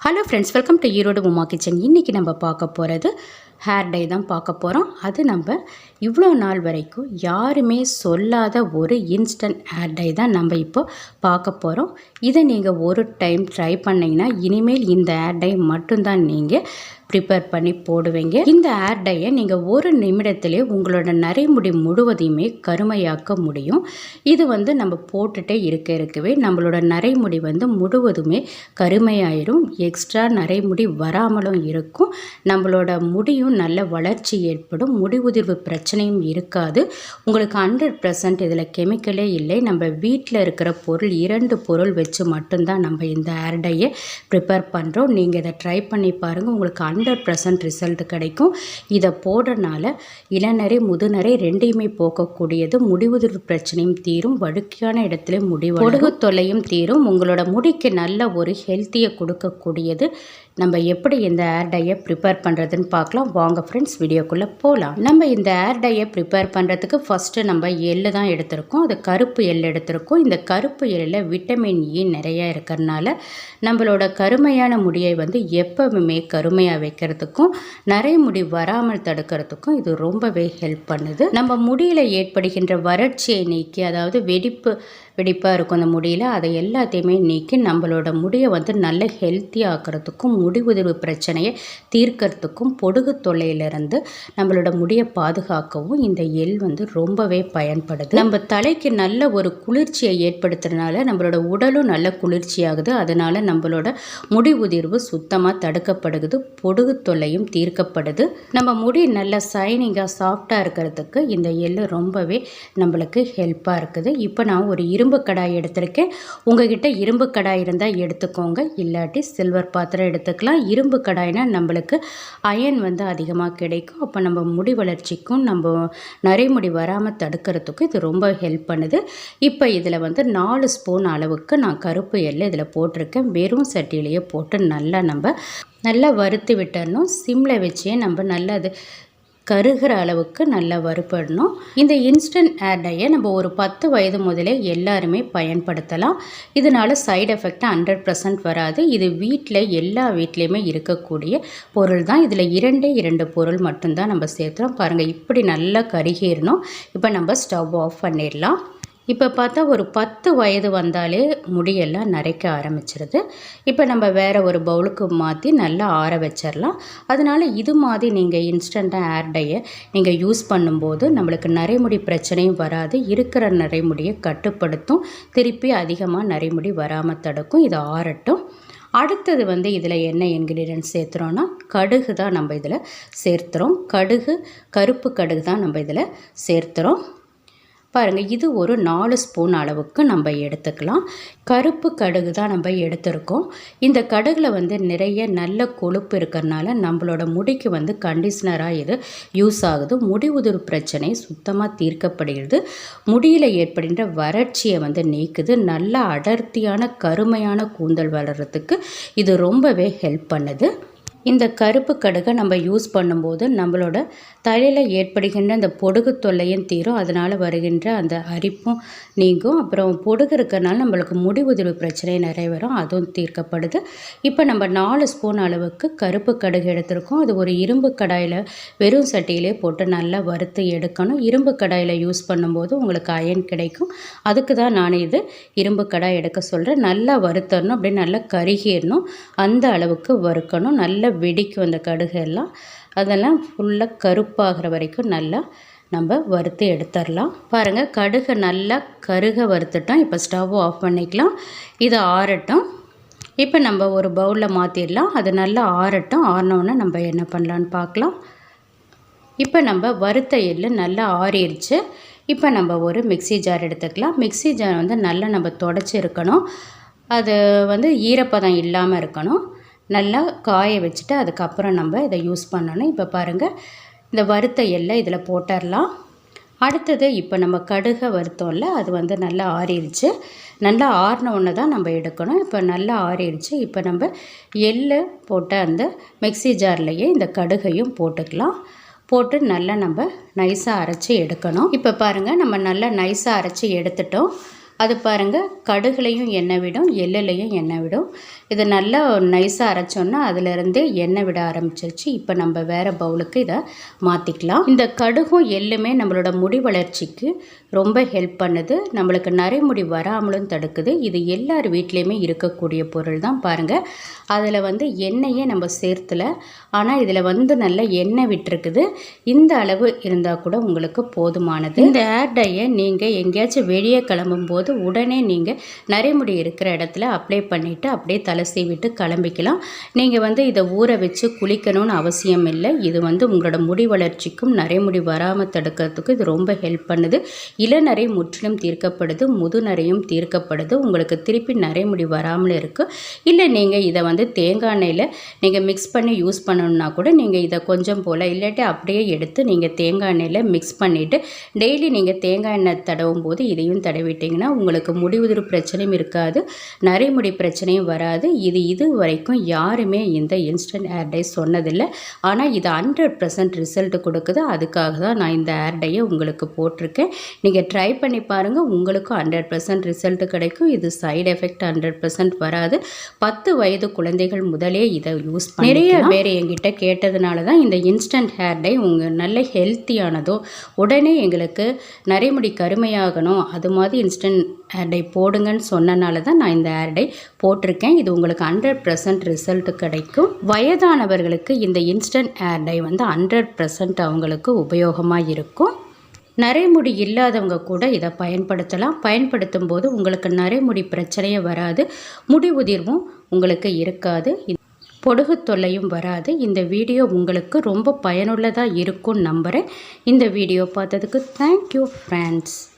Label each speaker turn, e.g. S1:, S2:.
S1: Hello friends welcome to Erode Uma kitchen இன்றைக்கி நம்ம பார்க்க போகிறது ஹேர் டை தான் பார்க்க போகிறோம் அது நம்ம இவ்வளோ நாள் வரைக்கும் யாருமே சொல்லாத ஒரு இன்ஸ்டன்ட் ஹேர் டை தான் நம்ம இப்போ பார்க்க போகிறோம் இதை நீங்கள் ஒரு டைம் ட்ரை பண்ணிங்கன்னா இனிமேல் இந்த ஹேர் டை மட்டும்தான் நீங்கள் ப்ரிப்பேர் பண்ணி போடுவீங்க. இந்த ஹேர் டையை நீங்கள் ஒரு நிமிடத்திலே உங்களோட நரைமுடி முழுவதையுமே கருமையாக்க முடியும். இது வந்து நம்ம போட்டுட்டே இருக்க இருக்கவே நம்மளோட நரைமுடி வந்து முழுவதுமே கருமையாயிடும் எக்ஸ்ட்ரா நரைமுடி வராமலும் இருக்கும். நம்மளோட முடியும் நல்ல வளர்ச்சி ஏற்படும் முடி உதிர்வு பிரச்சனையும் இருக்காது. உங்களுக்கு ஹண்ட்ரட் பர்சன்ட் இதில் கெமிக்கலே இல்லை. நம்ம வீட்டில் இருக்கிற பொருள் இரண்டு பொருள் வச்சு மட்டும்தான் நம்ம இந்த ஹேர் டையை ப்ரிப்பேர் பண்ணுறோம் நீங்கள் இதை ட்ரை பண்ணி பாருங்கள் உங்களுக்கு ஹண்ட்ரட் பர்சன்ட் ரிசல்ட் கிடைக்கும். இதை போடுறனால இளநரை முதுநரை ரெண்டையுமே போக்கக்கூடியது. முடி உதிர்வு பிரச்சனையும் தீரும் வழுக்கையான இடத்துல முடி பொடுகு தொல்லையும் தீரும். உங்களோட முடிக்கு நல்ல ஒரு ஹெல்த்தியை கொடுக்கக்கூடியது நம்ம எப்படி இந்த ஏர் டையை ப்ரிப்பேர் பண்ணுறதுன்னு பார்க்கலாம். வாங்க ஃப்ரெண்ட்ஸ் வீடியோக்குள்ளே போகலாம் நம்ம இந்த ஏர் டையை ப்ரிப்பேர் பண்ணுறதுக்கு ஃபஸ்ட்டு நம்ம எள்ளு தான் எடுத்திருக்கோம். அது கருப்பு எள் எடுத்திருக்கோம். இந்த கருப்பு எள்ளில் விட்டமின் இ e நிறையா இருக்கிறதுனால நம்மளோட கருமையான முடியை வந்து எப்பவுமே கருமையாக வைக்கிறதுக்கும் நிறைய முடி வராமல் தடுக்கிறதுக்கும் இது ரொம்பவே ஹெல்ப் பண்ணுது. நம்ம முடியில் ஏற்படுகின்ற வறட்சியை நீக்கி அதாவது வெடிப்பு வெடிப்பாக இருக்கும் அந்த முடியில் அதை எல்லாத்தையுமே நீக்கி நம்மளோட முடியை வந்து நல்ல ஹெல்த்தி ஆக்கிறதுக்கும் முடி உதிர்வு பிரச்சனையை தீர்க்கறதுக்கும் பொடுகு தொல்லையிலிருந்து நம்மளோட முடியை பாதுகாக்கவும் இந்த எள் வந்து ரொம்பவே பயன்படுது. நம்ம தலைக்கு நல்ல ஒரு குளிர்ச்சியை ஏற்படுத்துறதுனால நம்மளோட உடலும் நல்ல குளிர்ச்சியாகுது. அதனால் நம்மளோட முடி உதிர்வு சுத்தமாக தடுக்கப்படுகுது பொடுகு தொல்லையும் தீர்க்கப்படுது. நம்ம முடி நல்ல சைனிங்காக சாஃப்டாக இருக்கிறதுக்கு இந்த எள் ரொம்பவே நம்மளுக்கு ஹெல்ப்பாக இருக்குது. இப்போ நான் ஒரு இரும்பு இரும்பு கடாய் எடுத்திருக்கேன். உங்ககிட்ட இரும்பு கடாய் இருந்தால் எடுத்துக்கோங்க. இல்லாட்டி சில்வர் பாத்திரம் எடுத்துக்கலாம். இரும்பு கடாய்னா நம்மளுக்கு அயன் வந்து அதிகமாக கிடைக்கும். அப்போ நம்ம முடி வளர்ச்சிக்கும் நம்ம நரைமுடி வராமல் தடுக்கிறதுக்கும் இது ரொம்ப ஹெல்ப் பண்ணுது. இப்போ இதில் வந்து நாலு ஸ்பூன் அளவுக்கு நான் கருப்பு எள்ளு இதில் போட்டிருக்கேன். வெறும் சட்டியிலேயே போட்டு நல்லா நம்ம நல்லா வறுத்து விட்டுறணும். சிம்மில் வச்சே நம்ம நல்லா அது கருகிற அளவுக்கு நல்லா வறுபடணும். இந்த இன்ஸ்டன்ட் ஹேர் டையை நம்ம ஒரு பத்து வயது முதலே எல்லாருமே பயன்படுத்தலாம். இதனால சைடு எஃபெக்ட் ஹண்ட்ரட் பர்சன்ட் வராது. இது வீட்டில் எல்லா வீட்லேயுமே இருக்கக்கூடிய பொருள் தான். இதில் இரண்டே இரண்டு பொருள் மட்டும்தான் நம்ம சேர்த்துறோம் பாருங்கள் இப்படி நல்லா கருகிடணும் இப்போ நம்ம ஸ்டவ் ஆஃப் பண்ணிடலாம். இப்போ பார்த்தா ஒரு பத்து வயது வந்தாலே முடியெல்லாம் நரைக்க ஆரம்பிச்சிருது. இப்போ நம்ம வேறு ஒரு பவுலுக்கு மாற்றி நல்லா ஆற வச்சிடலாம் அதனால் இது மாதிரி நீங்கள் இன்ஸ்டண்ட்டாக ஹேர் டையை நீங்கள் யூஸ் பண்ணும்போது நம்மளுக்கு நரைமுடி பிரச்சனையும் வராது. இருக்கிற நரைமுடியை கட்டுப்படுத்தும். திருப்பி அதிகமாக நரைமுடி வராமல் தடுக்கும். இது ஆறட்டும். அடுத்தது வந்து இதில் என்ன இன்க்ரீடியன்ட் சேர்த்துறோன்னா கடுகு தான் நம்ம இதில் சேர்த்துறோம். கடுகு கருப்பு கடுகு தான் நம்ம இதில் சேர்த்துறோம். பாருங்கள் இது ஒரு நாலு ஸ்பூன் அளவுக்கு நம்ம எடுத்துக்கலாம். கருப்பு கடுகு தான் நம்ம எடுத்திருக்கோம். இந்த கடுகில் வந்து நிறைய நல்ல கொழுப்பு இருக்கிறனால நம்மளோட முடிக்கு வந்து கண்டிஷ்னராக இது யூஸ் ஆகுது. முடி உதிர்வு பிரச்சனை சுத்தமாக தீர்க்கப்படுகிறது. முடியில் ஏற்படுகின்ற வறட்சியை வந்து நீக்குது. நல்ல அடர்த்தியான கருமையான கூந்தல் வளர்கிறதுக்கு இது ரொம்பவே ஹெல்ப் பண்ணுது. இந்த கருப்பு கடுகை நம்ம யூஸ் பண்ணும்போது நம்மளோட தலையில் ஏற்படுகின்ற அந்த பொடுகு தொல்லையும் தீரும். அதனால் வருகின்ற அந்த அரிப்பும் நீங்கும். அப்புறம் பொடுகு இருக்கிறனால நம்மளுக்கு முடி உதிர்வு பிரச்சனை நிறைய வரும். அதுவும் தீர்க்கப்படுது. இப்போ நம்ம நாலு ஸ்பூன் அளவுக்கு கருப்பு கடுகு எடுத்திருக்கோம். அது ஒரு இரும்பு கடாயில் வெறும் சட்டியிலே போட்டு நல்லா வறுத்து எடுக்கணும். இரும்பு கடாயில் யூஸ் பண்ணும்போது உங்களுக்கு அயன் கிடைக்கும். அதுக்கு தான் நான் இது இரும்பு கடாய் எடுக்க சொல்கிறேன் நல்லா வறுத்தரணும். அப்படியே நல்லா கருகிடணும் அந்த அளவுக்கு வறுக்கணும். நல்ல வெடிக்கும் அந்த கடுகு எல்லாம். அதெல்லாம் ஃபுல்லாக கருப்பாகிற வரைக்கும் நல்லா நம்ம வறுத்து எடுத்துடலாம். பாருங்கள் கடுகு நல்லா கருக வறுத்துட்டோம். இப்போ ஸ்டவ் ஆஃப் பண்ணிக்கலாம். இது ஆறட்டும். இப்போ நம்ம ஒரு பவுலில் மாற்றிடலாம் அது நல்லா ஆறட்டும். ஆறினோன்னே நம்ம என்ன பண்ணலான்னு பார்க்கலாம். இப்போ நம்ம வறுத்த எள்ளு நல்லா ஆறிடுச்சு. இப்போ நம்ம ஒரு மிக்சி ஜார் எடுத்துக்கலாம். மிக்சி ஜார் வந்து நல்லா நம்ம தொடச்சி இருக்கணும். அது வந்து ஈரப்பதம் இல்லாமல் இருக்கணும். நல்லா காய வச்சுட்டு அதுக்கப்புறம் நம்ம இதை யூஸ் பண்ணணும். இப்போ பாருங்கள் இந்த வறுத்த எல்லை இதில் போட்டுடலாம் அடுத்தது இப்போ நம்ம கடுகை வறுத்தோம்ல அது வந்து நல்லா ஆறிடுச்சு நல்லா ஆறின ஒன்று தான் நம்ம எடுக்கணும். இப்போ நல்லா ஆறிடுச்சு இப்போ நம்ம எள்ளு போட்ட அந்த மிக்சி ஜார்லேயே இந்த கடுகையும் போட்டுக்கலாம். போட்டு நல்லா நம்ம நைஸாக அரைச்சி எடுக்கணும். இப்போ பாருங்கள் நம்ம நல்லா நைஸாக அரைச்சி எடுத்துட்டோம். அது பாருங்கள் கடுகுலையும் எண்ணெய் விடும் எள்ளுலையும் எண்ணெய் விடும். இதை நல்லா நைஸாக அரைச்சோன்னா அதிலிருந்து எண்ணெய் விட ஆரம்பிச்சிருச்சு. இப்போ நம்ம வேறு பவுலுக்கு இதை மாற்றிக்கலாம் இந்த கடுகும் எள்ளுமே நம்மளோட முடி வளர்ச்சிக்கு ரொம்ப ஹெல்ப் பண்ணுது. நம்மளுக்கு நரைமுடி வராமலும் தடுக்குது. இது எல்லார் வீட்லேயுமே இருக்கக்கூடிய பொருள் தான் பாருங்கள் அதில் வந்து எண்ணெயே நம்ம சேர்த்துல. ஆனால் இதில் வந்து நல்ல எண்ணெய் விட்டுருக்குது. இந்த அளவு இருந்தால் கூட உங்களுக்கு போதுமானது. இந்த ஏர் டையை நீங்கள் எங்கேயாச்சும் வெளியே கிளம்பும்போது உடனே நீங்கள் நரைமுடி இருக்கிற இடத்துல அப்ளை பண்ணிவிட்டு அப்படியே தலை சீவிட்டு கிளம்பிக்கலாம். நீங்கள் வந்து இதை ஊற வச்சு குளிக்கணும்னு அவசியம் இல்லை. இது வந்து உங்களோட முடி வளர்ச்சிக்கும் நரைமுடி வராமல் தடுக்கிறதுக்கு இது ரொம்ப ஹெல்ப் பண்ணுது. இளநரை முற்றிலும் தீர்க்கப்படுது முதுநரையும் தீர்க்கப்படுது. உங்களுக்கு திருப்பி நரைமுடி வராமல் இருக்குது இல்லை நீங்கள் இதை வந்து தேங்காய் எண்ணெயில் நீங்கள் மிக்ஸ் பண்ணி யூஸ் பண்ணணுன்னா கூட நீங்கள் இதை கொஞ்சம் போல் இல்லாட்டி அப்படியே எடுத்து நீங்கள் தேங்காய் எண்ணெயில் மிக்ஸ் பண்ணிவிட்டு டெய்லி நீங்கள் தேங்காய் எண்ணெய் தடவும் போது இதையும் தடவிட்டிங்கன்னா உங்களுக்கு முடி உதிர் பிரச்சனையும் இருக்காது. நரைமுடி பிரச்சனையும் வராது. இது இது வரைக்கும் யாருமே இந்த இன்ஸ்டன்ட் டை சொன்னதில்லை. ஆனால் இது ஹண்ட்ரட் பர்சன்ட் ரிசல்ட் கொடுக்குது. அதுக்காக தான் நான் இந்த டையை உங்களுக்கு போட்டிருக்கேன். நீங்கள் ட்ரை பண்ணி பாருங்கள் உங்களுக்கும் ஹண்ட்ரட் பர்சன்ட் ரிசல்ட் கிடைக்கும். இது சைடு எஃபெக்ட் ஹண்ட்ரட் பர்சன்ட் வராது. பத்து வயது குழந்தைகள் முதலே இதை யூஸ் நிறைய பேர் என்கிட்ட கேட்டதுனால தான் இந்த இன்ஸ்டன்ட் ஹேர் டை உங்கள் நல்ல ஹெல்த்தியானதோ உடனே எங்களுக்கு நரைமுடி கருமையாகணும். அது மாதிரி இன்ஸ்டன்ட் ஹேர் போடுங்கன்னு சொன்னனால தான் நான் இந்த ஹேர் போட்டிருக்கேன். இது உங்களுக்கு ஹண்ட்ரட் பர்சன்ட் ரிசல்ட் கிடைக்கும். வயதானவர்களுக்கு இந்த இன்ஸ்டன்ட் ஹேர் வந்து ஹண்ட்ரட் பர்சன்ட் அவங்களுக்கு உபயோகமாக இருக்கும். நரைமுடி இல்லாதவங்க கூட இதை பயன்படுத்தலாம். பயன்படுத்தும் போது உங்களுக்கு நரைமுடி பிரச்சனையே வராது. முடி உதிர்வும் உங்களுக்கு இருக்காது. பொடுகு தொல்லையும் வராது. இந்த வீடியோ உங்களுக்கு ரொம்ப பயனுள்ளதாக இருக்கும்னு நம்புகிறேன் இந்த வீடியோ பார்த்ததுக்கு தேங்க்யூ ஃப்ரெண்ட்ஸ்